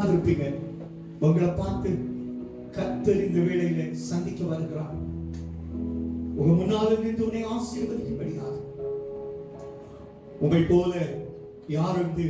இருப்பீங்க உங்களை பார்த்து கத்தர் இந்த வேளையில சந்திக்க வருகிறார். உங்க முன்னால நின்று உன்னை ஆசீர்வதிக்கப்படியாது உங்கள் போல யார் வந்து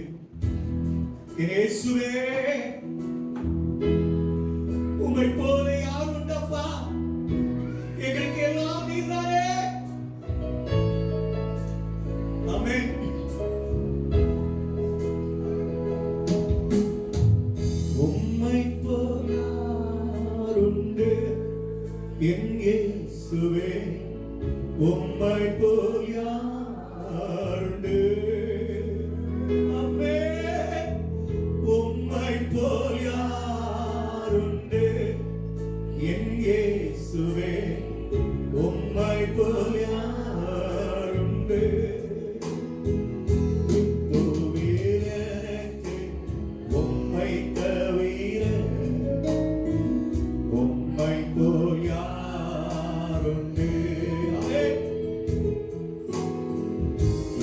என் இயேசுவே உம்மை போல் யாண்டு அம்மே உம்மை போல் யாருண்டு? என் இயேசுவே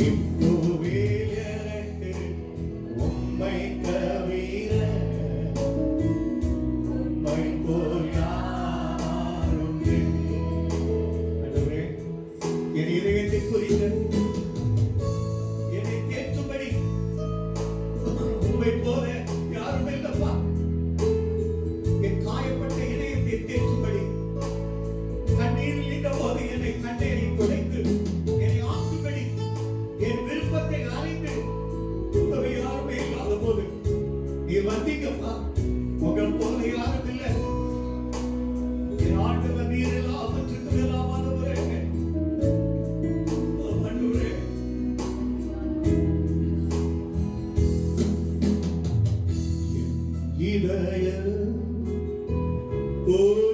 him. மதிங்கப்பா உங்கள் போல யாரும் இல்லை ஆண்டவர் நீர் எல்லாவற்றுக்கும் எல்லாமானவரே இதய ஓ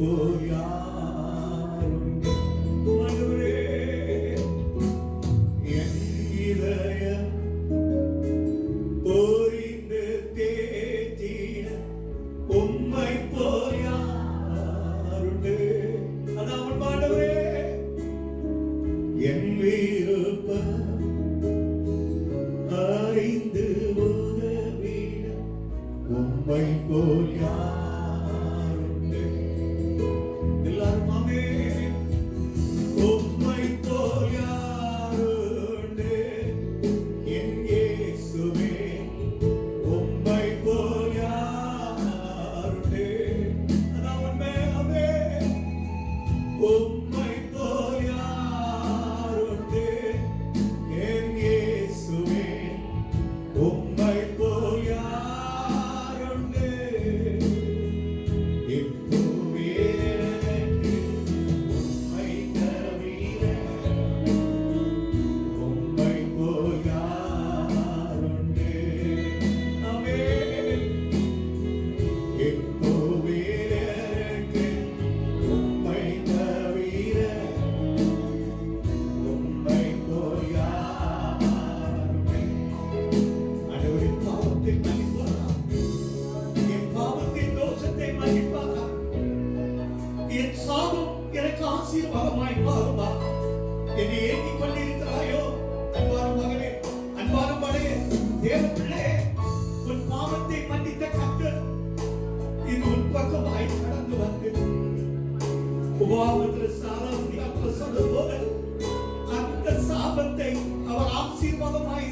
我要 உபவாசம் இருக்கிற சாராபத்தை அப்ப சொல்லும் அந்த சாபத்தை அவர் ஆசீர்வாதமாய்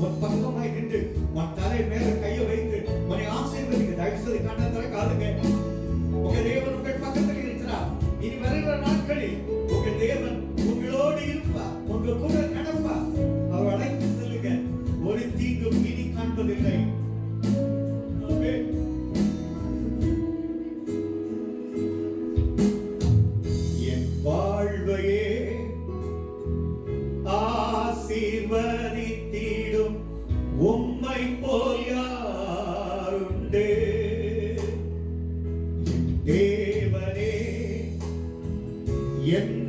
what pang Yên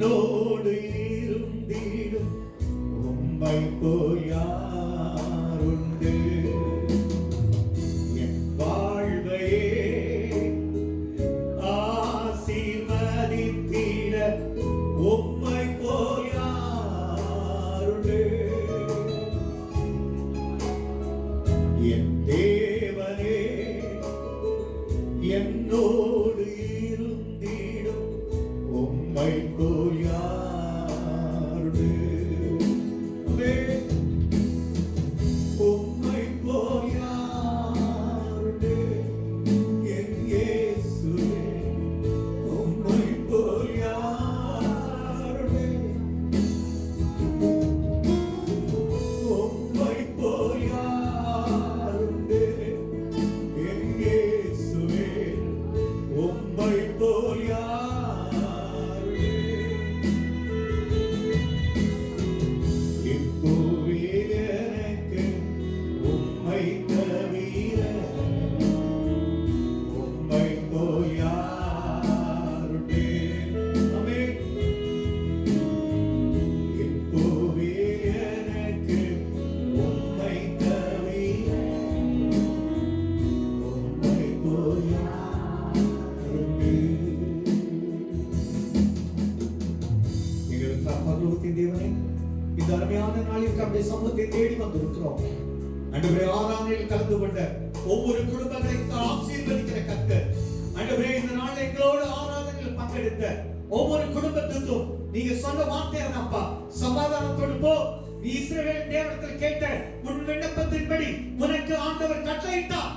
சொன்ன வார்த்தை அப்பா. சமாதானத்தோடு போ. நீ இஸ்ரவேல் தேவனத்தில் கேட்ட உன் விண்ணப்பத்தின்படி உனக்கு ஆண்டவர் கட்டளையிட்டார்.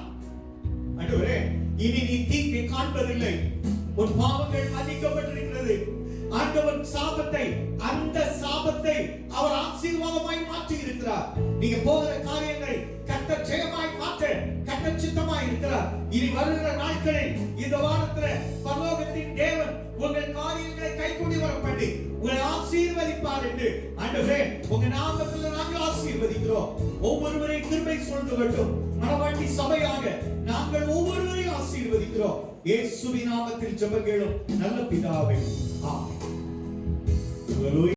அன்றுவரே இனி நீ தீங்கை காண்பதில்லை. உன் பாவங்கள் மன்னிக்கப்பட்டிருக்கிறது. ஆண்டவர் சாபத்தை அந்த சாபத்தை அவர் ஆசீர்வாதமாய் மாற்றி இருக்கிறார் நீங்க போகிற காரியங்களை கட்ட ஜெயமாய் மாற்ற கட்ட சித்தமாய் இருக்கிறார். இனி வருகிற நாட்களில் இந்த வாரத்துல பரலோகத்தின் தேவன் உங்கள் காரியங்களை கைகூடி வர பண்ணி உங்களை ஆசீர்வதிப்பார் என்று. ஆண்டவரே உங்க நாமத்தில் நாங்கள் ஆசீர்வதிக்கிறோம். ஒவ்வொருவரை கிருபை சொல்லுகட்டும் மனவாட்டி சபையாக நாங்கள் ஒவ்வொருவரையும் ஆசீர்வதிக்கிறோம். இயேசுவின் நாமத்தில் ஜெபங்களும் நல்ல பிதாவே. ஆமென்.